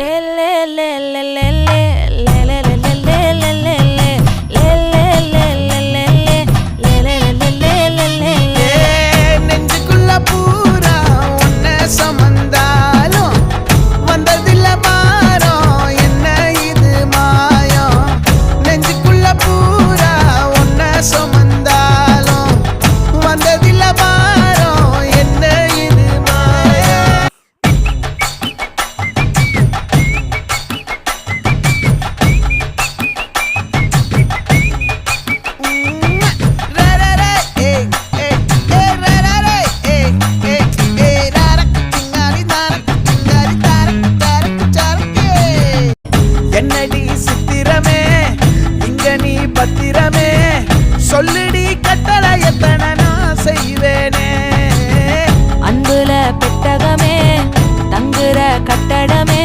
le le le le le. தானடி சித்திரமே இங்க நீ பத்திரமே. சொல்லுடி கட்டளை எத்தனை நான் செய்வேனே. அன்புல பெட்டகமே தங்குற கட்டடமே.